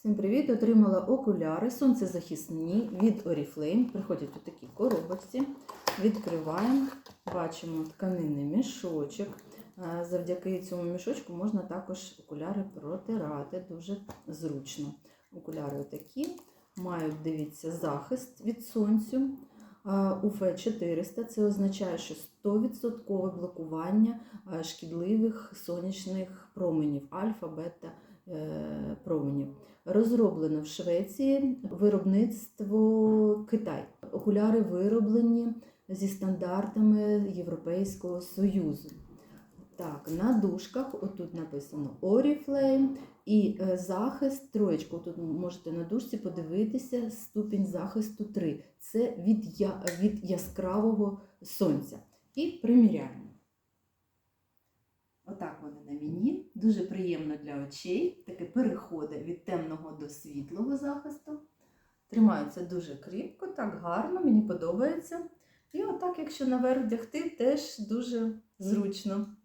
Всім привіт! Отримала окуляри сонцезахисні від Oriflame. Приходять у такій коробочці. Відкриваємо, бачимо тканинний мішочок. Е, Завдяки цьому мішочку можна також окуляри протирати дуже зручно. Окуляри такі мають, дивіться, захист від сонцю. УФ 400 це означає, що 100% блокування е, шкідливих сонячних променів альфа, бета е, променів. Розроблено в Швеції виробництво Китай. Окуляри вироблені зі стандартами Європейського Союзу. Так, на дужках отут написано Oriflame і е, захист троєчку. Тут можете на дужці подивитися ступінь захисту 3. Це від, я, від яскравого сонця. І приміряємо. Отак вони на мені. Дуже приємно для очей. Таке переходить від темного до світлого захисту. Тримаються дуже кріпко, так гарно, мені подобається. І отак, якщо наверх вдягти, теж дуже зручно.